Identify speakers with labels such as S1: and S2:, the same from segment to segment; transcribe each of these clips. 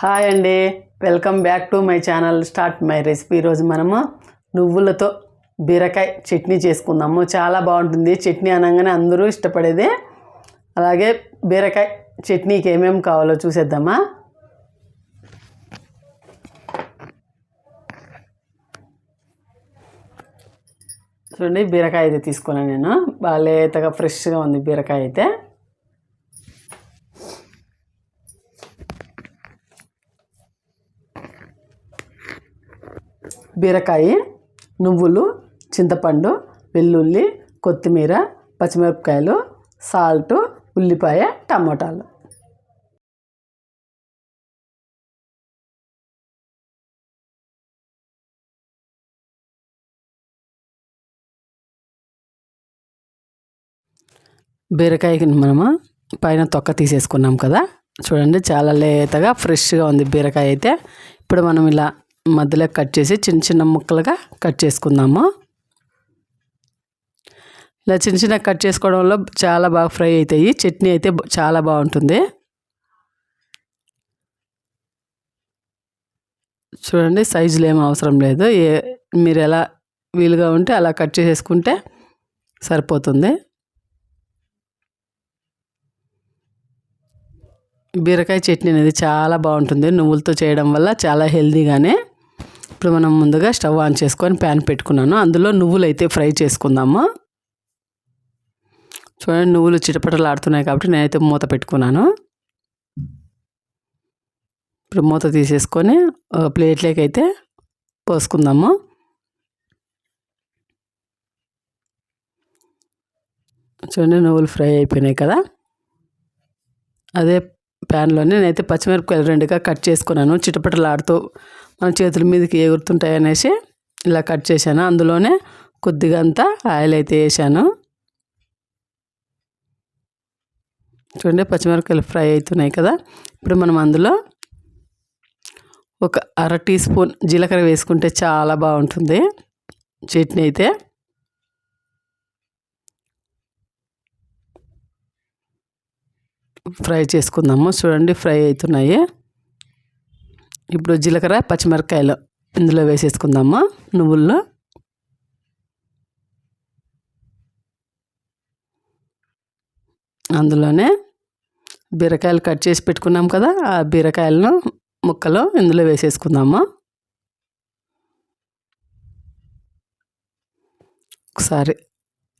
S1: Hi అండి. Welcome back to my channel start my recipe. ఈరోజు మనము నువ్వులతో బీరకాయ చట్నీ చేసుకుందాము. చాలా బాగుంటుంది. చట్నీ అనగానే అందరూ ఇష్టపడేదే. అలాగే బీరకాయ చట్నీకి ఏమేమి కావాలో చూసేద్దామా? చూడండి బీరకాయ అయితే తీసుకున్నాను నేను. బాగా లేతగా ఫ్రెష్గా ఉంది బీరకాయ అయితే. బీరకాయ నువ్వులు చింతపండు వెల్లుల్లి కొత్తిమీర పచ్చిమిరపకాయలు సాల్ట్ ఉల్లిపాయ టమోటాలు. బీరకాయకి మనము పైన తొక్క తీసేసుకున్నాం కదా. చూడండి చాలా లేతగా ఫ్రెష్గా ఉంది బీరకాయ అయితే. ఇప్పుడు మనం ఇలా మధ్యలో కట్ చేసి చిన్న చిన్న ముక్కలుగా కట్ చేసుకుందాము. ఇలా చిన్న చిన్న కట్ చేసుకోవడంలో చాలా బాగా ఫ్రై అవుతాయి చట్నీ అయితే చాలా బాగుంటుంది. చూడండి సైజులు ఏం అవసరం లేదు. ఏ మీరు ఎలా వీలుగా ఉంటే అలా కట్ చేసేసుకుంటే సరిపోతుంది. బీరకాయ చట్నీ అనేది చాలా బాగుంటుంది. నువ్వులతో చేయడం వల్ల చాలా హెల్దీగానే ఇప్పుడు మనం ముందుగా స్టవ్ ఆన్ చేసుకొని ప్యాన్ పెట్టుకున్నాను. అందులో నువ్వులు అయితే ఫ్రై చేసుకుందాము. చూడండి నువ్వులు చిటపటలు ఆడుతున్నాయి కాబట్టి నేనైతే మూత పెట్టుకున్నాను. ఇప్పుడు మూత తీసేసుకొని ప్లేట్లోకి అయితే పోసుకుందాము. చూడండి నువ్వులు ఫ్రై అయిపోయినాయి కదా. అదే ప్యాన్లోనే నేనైతే పచ్చిమిరపకాయలు రెండుగా కట్ చేసుకున్నాను. చిటపటలాడుతూ మన చేతుల మీదకి ఎగురుతుంటాయి అనేసి ఇలా కట్ చేశాను. అందులోనే కొద్దిగా అంతా ఆయిల్ అయితే వేసాను. చూడండి పచ్చిమిరపకాయలు ఫ్రై అవుతున్నాయి కదా. ఇప్పుడు మనం అందులో ఒక అర టీ స్పూన్ జీలకర్ర వేసుకుంటే చాలా బాగుంటుంది. చట్నీ అయితే. ఫ్రై చేసుకుందాము. చూడండి ఫ్రై అవుతున్నాయి. ఇప్పుడు జీలకర్ర పచ్చిమిరపకాయలు ఇందులో వేసేసుకుందాము? నువ్వుల్లో. అందులోనే బీరకాయలు కట్ చేసి పెట్టుకున్నాం కదా ఆ బీరకాయలను ముక్కలు ఇందులో వేసేసుకుందాము? ఒకసారి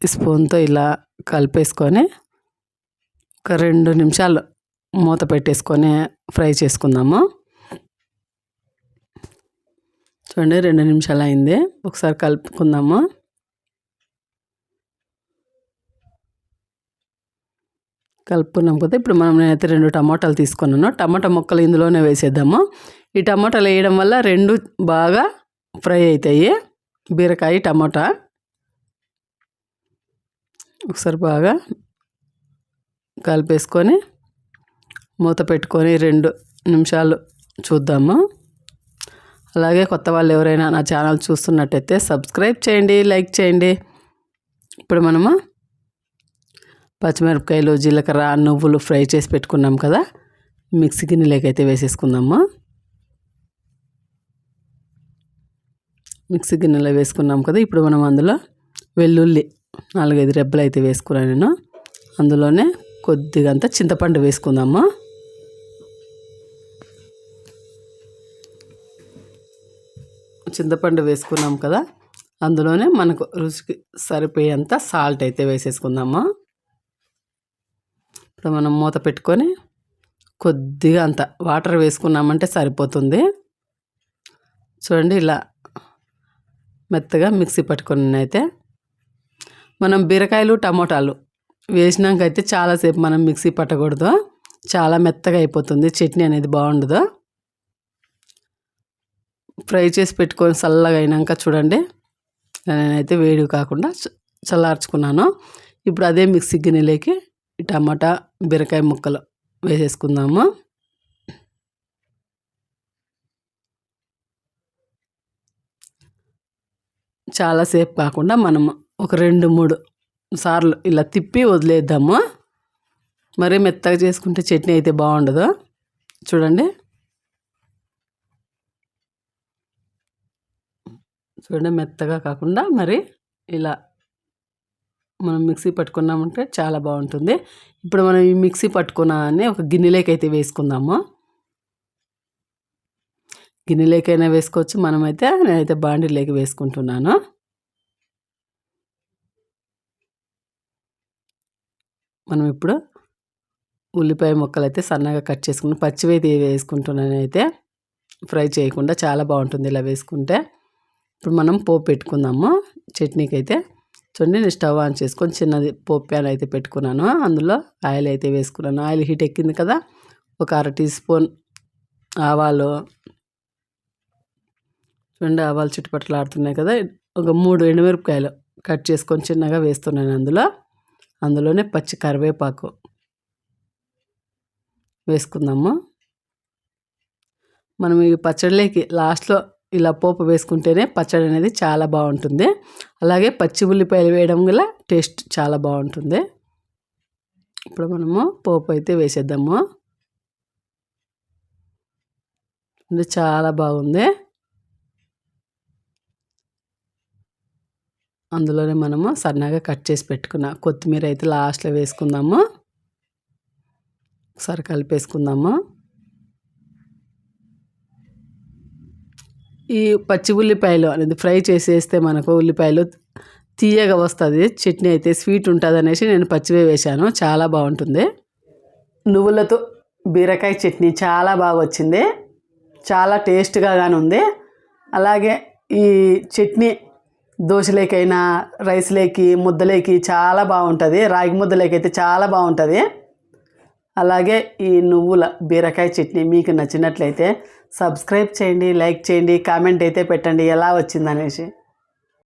S1: స్పూన్తో ఇలా కలిపేసుకొని ఒక రెండు నిమిషాలు మూత పెట్టేసుకొని ఫ్రై చేసుకుందాము? చూడండి రెండు నిమిషాలు అయింది. ఒకసారి కలుపుకుందాము. కలుపుకున్నాం కదా ఇప్పుడు మనం నేనైతే రెండు టమాటాలు తీసుకున్నాను. టమాటా ముక్కలు ఇందులోనే వేసేద్దాము. ఈ టమాటాలు వేయడం వల్ల రెండు బాగా ఫ్రై అవుతాయి బీరకాయ టమాటా. ఒకసారి బాగా కలిపేసుకొని మూత పెట్టుకొని రెండు నిమిషాలు చూద్దాము. అలాగే కొత్త వాళ్ళు ఎవరైనా నా ఛానల్ చూస్తున్నట్టయితే సబ్స్క్రైబ్ చేయండి లైక్ చేయండి. ఇప్పుడు మనము పచ్చిమిరపకాయలు జీలకర్ర నువ్వులు ఫ్రై చేసి పెట్టుకున్నాం కదా మిక్సీ గిన్నెలోకైతే వేసేసుకుందాము. మిక్సీ గిన్నెలో వేసుకున్నాం కదా ఇప్పుడు మనం అందులో వెల్లుల్లి నాలుగైదు రెబ్బలు అయితే వేసుకున్నాను నేను. అందులోనే కొద్దిగా అంతా చింతపండు వేసుకుందాము. చింతపండు వేసుకున్నాం కదా అందులోనే మనకు రుచికి సరిపోయేంత సాల్ట్ అయితే వేసేసుకుందాము. ఇప్పుడు మనం మూత పెట్టుకొని కొద్దిగా అంత వాటర్ వేసుకున్నామంటే సరిపోతుంది. చూడండి ఇలా మెత్తగా మిక్సీ పట్టుకొని అయితే మనం బీరకాయలు టమోటాలు వేసినాక అయితే చాలాసేపు మనం మిక్సీ పట్టకూడదు. చాలా మెత్తగా అయిపోతుంది చట్నీ అనేది బాగుండదు. ఫ్రై చేసి పెట్టుకొని చల్లగా అయినాక చూడండి. నేనైతే వేడి కాకుండా చల్లార్చుకున్నాను. ఇప్పుడు అదే మిక్సీ గిన్నెలోకి టమాటా బీరకాయ ముక్కలు వేసేసుకుందాము. చాలాసేపు కాకుండా మనము ఒక రెండు మూడు సార్లు ఇలా తిప్పి వదిలేద్దాము. మరి మెత్తగా చేసుకుంటే చట్నీ అయితే బాగుండదు. చూడండి. చూడండి మెత్తగా కాకుండా మరి ఇలా మనం మిక్సీ పట్టుకున్నామంటే చాలా బాగుంటుంది. ఇప్పుడు మనం ఈ మిక్సీ పట్టుకున్నాన్ని ఒక గిన్నెలోకి అయితే వేసుకుందాము. గిన్నెలోకైనా వేసుకోవచ్చు. మనమైతే నేనైతే బాండీలోకి వేసుకుంటున్నాను. మనం ఇప్పుడు ఉల్లిపాయ ముక్కలు అయితే సన్నగా కట్ చేసుకుని పచ్చివైతే వేసుకుంటున్నాను అయితే ఫ్రై చేయకుండా చాలా బాగుంటుంది ఇలా వేసుకుంటే. ఇప్పుడు మనం పోపు పెట్టుకుందాము. చట్నీకి అయితే చూడండి నేను స్టవ్ ఆన్ చేసుకొని చిన్నది పోపు ప్యాన్ అయితే పెట్టుకున్నాను. అందులో ఆయిల్ అయితే వేసుకున్నాను. ఆయిల్ హీట్ ఎక్కింది కదా ఒక అర టీ స్పూన్ ఆవాలు. చూడండి ఆవాలు చుట్టుపక్కల ఆడుతున్నాయి కదా ఒక మూడు ఎండుమిరపకాయలు కట్ చేసుకొని చిన్నగా వేస్తున్నాను అందులో. అందులోనే పచ్చి కరివేపాకు వేసుకుందాము. మనం ఈ పచ్చడిలోకి లాస్ట్లో ఇలా పోపు వేసుకుంటేనే పచ్చడి అనేది చాలా బాగుంటుంది. అలాగే పచ్చి ఉల్లిపాయలు వేయడం వల్ల టేస్ట్ చాలా బాగుంటుంది. ఇప్పుడు మనము పోపు అయితే వేసేద్దాము. ఇది చాలా బాగుంది. అందులోనే మనము సన్నగా కట్ చేసి పెట్టుకున్న కొత్తిమీర అయితే లాస్ట్లో వేసుకుందాము. ఒకసారి కలిపేసుకుందాము. ఈ పచ్చి ఉల్లిపాయలు అనేది ఫ్రై చేసేస్తే మనకు ఉల్లిపాయలు తీయగా వస్తుంది చట్నీ అయితే స్వీట్ ఉంటుంది అనేసి నేను పచ్చివే వేశాను చాలా బాగుంటుంది. నువ్వులతో బీరకాయ చట్నీ చాలా బాగా వచ్చింది చాలా టేస్ట్గా కానీ ఉంది. అలాగే ఈ చట్నీ దోశలేకైనా రైస్లేకి ముద్దలేకి చాలా బాగుంటుంది రాగి ముద్దలేకైతే చాలా బాగుంటుంది. అలాగే ఈ నువ్వుల బీరకాయ చట్నీ మీకు నచ్చినట్లయితే సబ్స్క్రైబ్ చేయండి లైక్ చేయండి కామెంట్ అయితే పెట్టండి. ఎలా వచ్చిందనేసి.